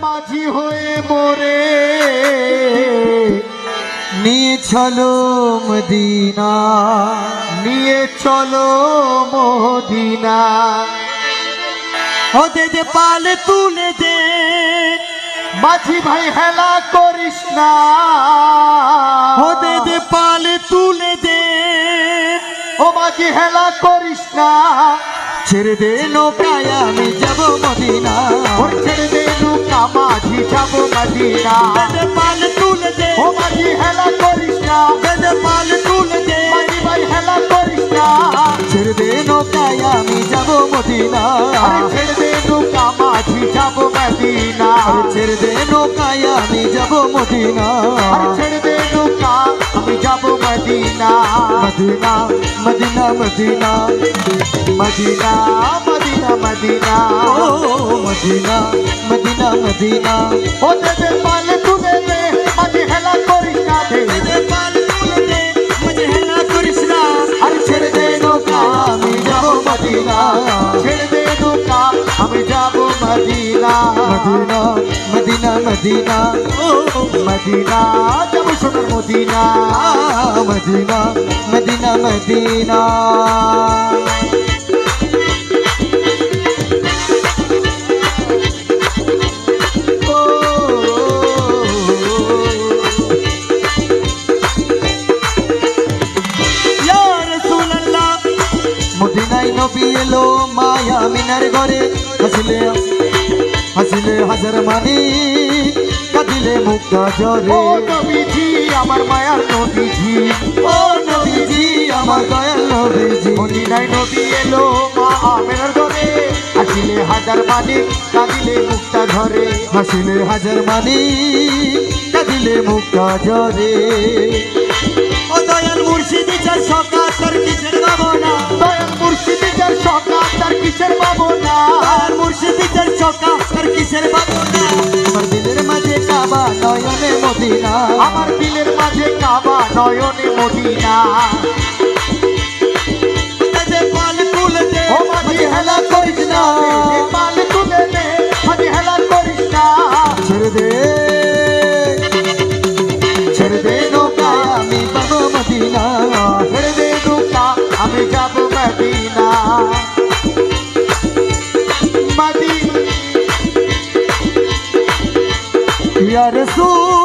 মাঝি হয়ে মোরে। নিয়ে চলো মদিনা। নিয়ে চলো মদিনা ও দে দে পালে তুলে দে। মাঝি ভাই হেলা করিস না। ও দে দে পালে তুলে দে। ও মাঝি হেলা করিস না। ছেড়ে দে নৌকায় আমি যাব মদিনা। ও ছেড়ে দে নৌকা মাঝি যাব মদিনা। দে পাল তুলে দে। ও মাঝি হেলা করিস না। দে পাল তুলে দে। মাঝি ভাই হেলা করিস না। ছেড়ে দে নৌকায় আমি যাব মদিনা। ছেড়ে দে নৌকা মাঝি যাব মদিনা। ছেড়ে দে নৌকায় আমি যাব মদিনা। ছেড়ে দে নৌকা আমি যাব Medina. Medina. Medina Medina Medina Medina Medina ও মদিনা মদিনা মদিনা ও দে পাল তুলে দে মাঝি হেলা করিস না দে পাল তুলে দে মাঝি হেলা করিস না আর ছেড়ে দে নৌকা আমি যাব মদিনা ছেড়ে দে নৌকা আমি যাব মদিনা মদিনা মদিনা মদিনা ও মদিনা যাব সোনার মদিনা মদিনা মদিনা মদিনা ইয়া নবী এলো মায়া মিনার ঘরে। হাসিলে হাসিলে হাজার মানি কাঁদিলে মুক্তা জরে নবীজি আমার মায়ার নবীজি। ও নবীজি আমার দয়াল নবীজি। মদিনায় নবী এলো মা আমেনার ঘরে। হাসিলে হাজার মানি কাঁদিলে মুক্তা ঝরে। হাসিলে হাজার মানি কাঁদিলে মুক্তা ঝরে। ও দয়াল মুর্শিদি যার সকা তার কিসের ভাবনা? দয়াল মুর্শিদি যার সকা তার কিসের ভাবনা? দয়াল মুর্শিদি যার সকা তার কিসের ভাবনা? আমার দিলের মাঝে কাবা নয়নে মদিনা। আমার কাবা নয়নে মদিনা। পাল তুলে দে হেলা করিস না। পাল তুলে দে হেলা করিস না। ছেড়ে দে। ছেড়ে দে নৌকা আমি পাবো মদিনা। ছেড়ে দে নৌকা আমি যাব মদিনা। মদি ইয়া রাসূল।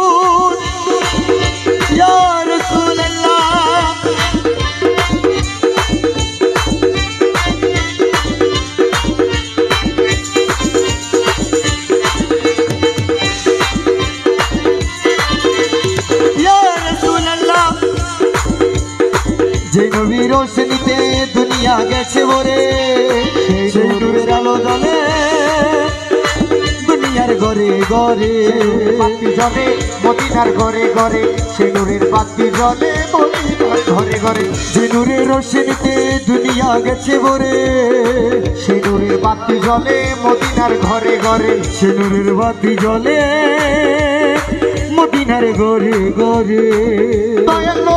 যে নবী রোশনীতে দুনিয়া গেছে ওরে সেই নূরের আলো জ্বলে দুনিয়ার ঘরে ঘরে বাতি জ্বলে মদিনার ঘরে ঘরে সে নূরের বাতি জ্বলে মদিনার ঘরে ঘরে। যে নূরের রোশনীতে দুনিয়া গেছে ওরে সে নূরের বাতি জ্বলে মদিনার ঘরে ঘরে। সে নূরের বাতি জ্বলে মদিনার ঘরে ঘরে। দয়াল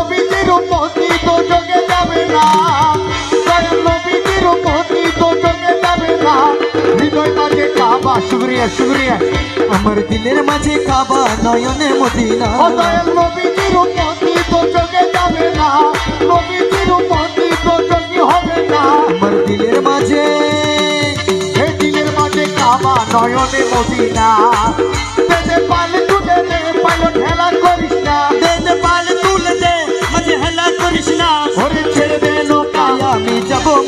নবীজির উম্মতি তো জগে যাবে না দয়াল নবীজির উম্মতি তো জগে যাবে না হৃদয় মাঝে কাবা শুকরিয়া শুকরিয়া আমার দিলের মাঝে কাবা নয়নে মদিনা ও দয়াল নবীজির উম্মতি তো জগে যাবে না নবীজির উম্মতি তো জগে হবে না আমার দিলের মাঝে হে দিলের মাঝে কাবা নয়নে মদিনা দে পাল তুলে দে পাল ঠেলা করিস না